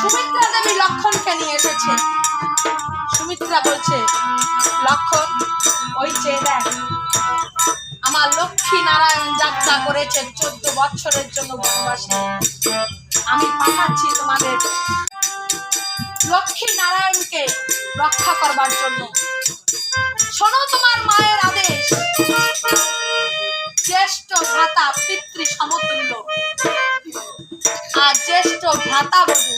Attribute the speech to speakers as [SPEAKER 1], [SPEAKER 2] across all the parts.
[SPEAKER 1] সুমিত্রা দেবী লক্ষণকে নিয়ে এসেছে? সুমিত্রা বলছে, লক্ষণ, ওই চেয়ে দেখ, আমার লক্ষ্মী নারায়ণ যাত্রা করেছে চোদ্দ বছরের জন্য বনবাসে। আমি পাঠাচ্ছি তোমাদের লক্ষ্মী নারায়ণকে রক্ষা করবার জন্য। শোনো তোমার মায়ের আদেশ। জ্যেষ্ঠ ভ্রাতা পিতৃ সমতুল্য আর জ্যেষ্ঠ ভ্রাতাবধূ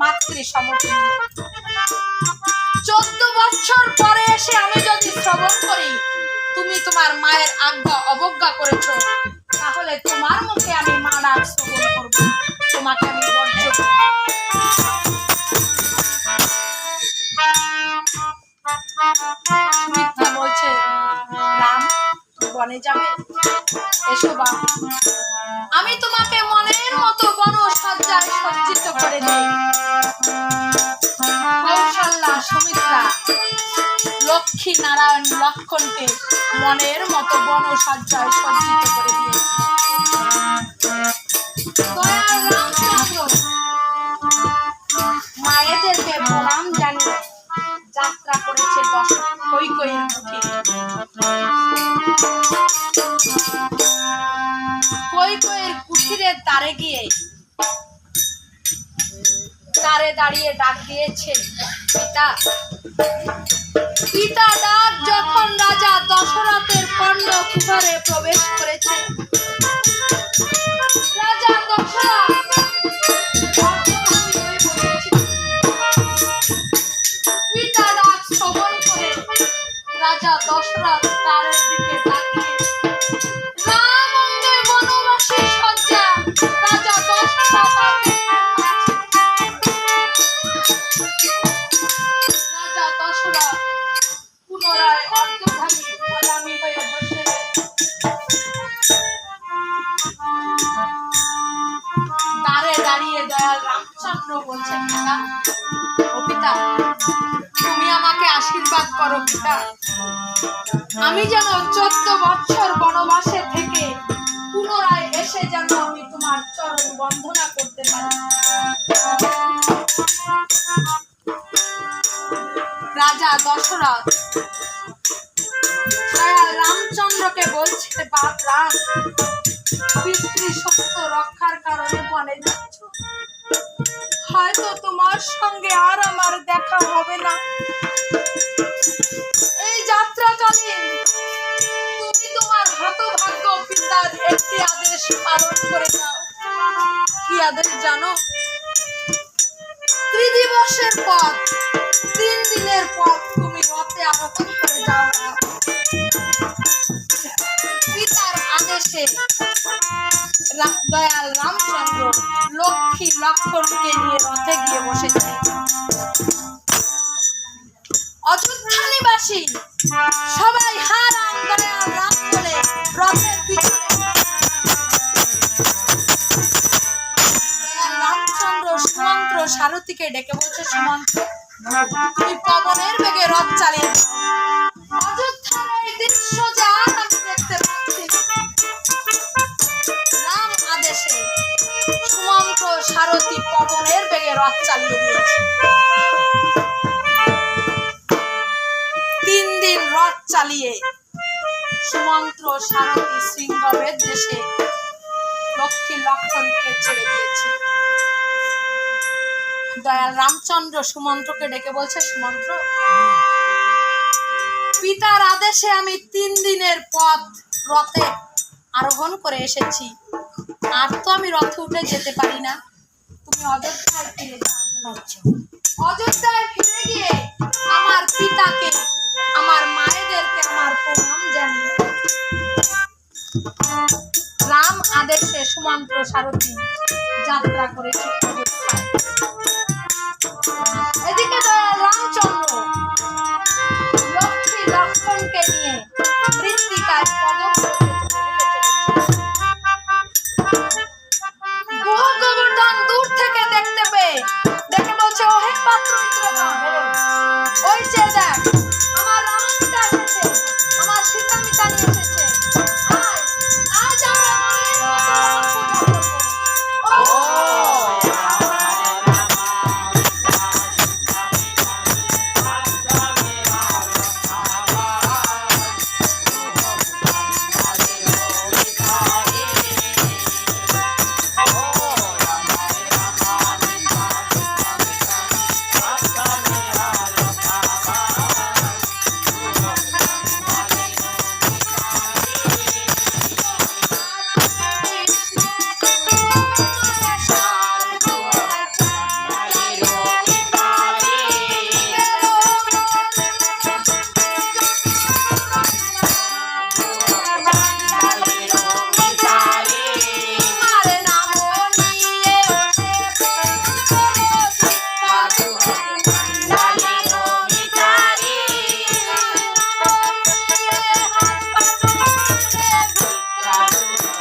[SPEAKER 1] মাতৃ সমতুল্য চোদ্দ বছর পরে এসে আমি যদি শ্রবণ করি, তুমি তোমার মায়ের আজ্ঞা অবজ্ঞা করেছ, তাহলে তোমার মুখে আমি মা ডাক শ্রবণ করব তোমাকে আমি বর্জ্য লক্ষ্মী নারায়ণ লক্ষণকে মনের মতো বন সজ্জায় সজ্জিত করে মায়েদেরকে প্রণাম জানিয়ে যাত্রা করেছে দশ কৈকয়ের কুঠিরে কৈকয়ের কুঠিরের দ্বারে গিয়ে দ্বারে দাঁড়িয়ে ডাক দিয়েছে পিতা। পিতা ডাক যখন রাজা দশরথের কর্ণ কুঠারে প্রবেশ করেছে রাজা দশরথ পিতা রাজা দশরথ তার দিকে তাকিয়ে আশীর্বাদ করো পিতা। আমি যেন চোদ্দ বছর বনবাসে থেকে পুনরায় এসে যেন আমি তোমার চরণ বন্দনা করতে পারি। রাজা দশরথ রামচন্দ্রকে বলছে, বাপ রাম, পিতৃ সত্য রক্ষার কারণে বনে যাচ্ছ। হয়তো তোমার সঙ্গে আর আমার দেখা হবে না। এই যাত্রাকালীন তুমি তোমার হতভাগ্য পিতার একটি আদেশ পালন করে দাও কি আদেশ জানো? ত্রিদিবসের পথ তিন দিনের পথ তুমি রথে আরোহণ করে যাও না। পিতার আদেশে দয়াল রামচন্দ্র লক্ষ্মী লক্ষণকে নিয়ে রথে গিয়ে অযোধ্যা নিবাসী সবাই দয়াল রাম বলে রথের পিছনে সুমন্ত্র সারথীকে ডেকে বলছে, সুমন্ত্র, তুমি পবনের বেগে রথ চালিয়ে তিন দিন রথ চালিয়ে সুমন্ত্র সারথী দেশে লক্ষ্মী লক্ষণকে ছেড়ে দিয়েছে। দয়াল রামচন্দ্র সুমন্ত্রকে ডেকে বলছে, সুমন্ত্র, পিতার আদেশে আমি তিন দিনের পথ রথে আরোহণ করে এসেছি। আর তো আমি রথে উঠে যেতে পারি না। তুমি অযোধ্যায় ফিরে যাও। অযোধ্যায় ফিরে গিয়ে আমার পিতাকে, আমার মায়েদেরকে আমার প্রণাম জানিয়ে রাম আদেশে সুমন্ত্র সারথী যাত্রা করেছে Thank you.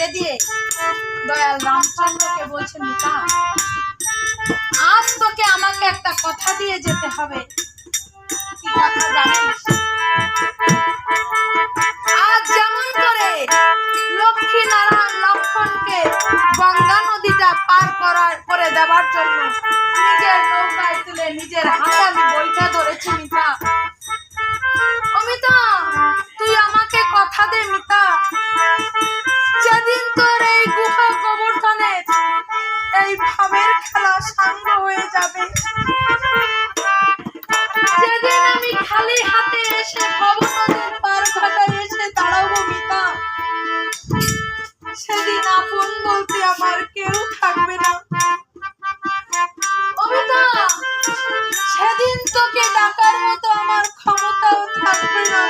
[SPEAKER 1] ছেড়ে দিয়ে। দয়াল রামচন্দ্রকে বলছে, মিতা, আজ তোকে আমাকে একটা কথা দিয়ে যেতে হবে। আজ যেমন করে লক্ষ্মী নারায়ণ লক্ষণকে গঙ্গা নদীটা পার করার করে দেওয়ার জন্য নিজের নৌকায় তুলে নিজের হাতে আমি বইটা ধরেছি, মিতা। অমিতা, তুই আমাকে কথা দে মিতা যেদিন তোর এই গুহা গোবর্ধনের এই ভাবের খেলা সাঙ্গ হয়ে যাবে। যেদিন আমি খালি হাতে এসে ভবনদীর পার ঘাটায় এসে দাঁড়াবো মিতা, সেদিন আপন বলতে আমার কেউ থাকবে না। সেদিন তোকে ডাকার মতো আমার ক্ষমতাও থাকবে না